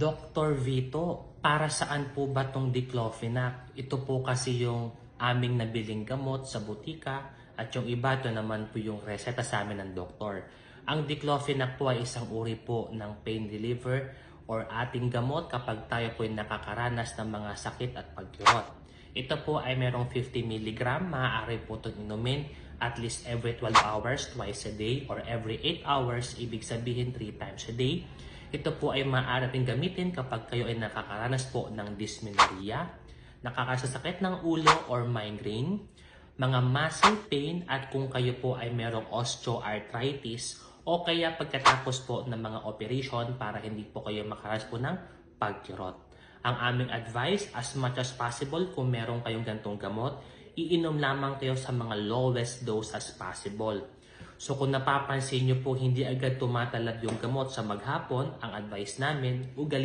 Dr. Vito, para saan po ba tong diclofenac? Ito po kasi yung aming nabiling gamot sa butika at yung iba to naman po yung reseta sa amin ng doktor. Ang diclofenac po ay isang uri po ng pain reliever or ating gamot kapag tayo po ay nakakaranas ng mga sakit at pagkirot. Ito po ay merong 50 mg, maaari po itong inumin at least every 12 hours, twice a day, or every 8 hours, ibig sabihin 3 times a day. Ito po ay maaari natin gamitin kapag kayo ay nakakaranas po ng dysmenorrhea, nakakasasakit ng ulo or migraine, mga muscle pain at kung kayo po ay merong osteoarthritis o kaya pagkatapos po ng mga operation para hindi po kayo makaranas po ng pagkirot. Ang aming advice, as much as possible, kung meron kayong gantong gamot, iinom lamang kayo sa mga lowest dose as possible. So kung napapansin nyo po hindi agad tumatalab yung gamot. Sa maghapon, ang advice namin, ugali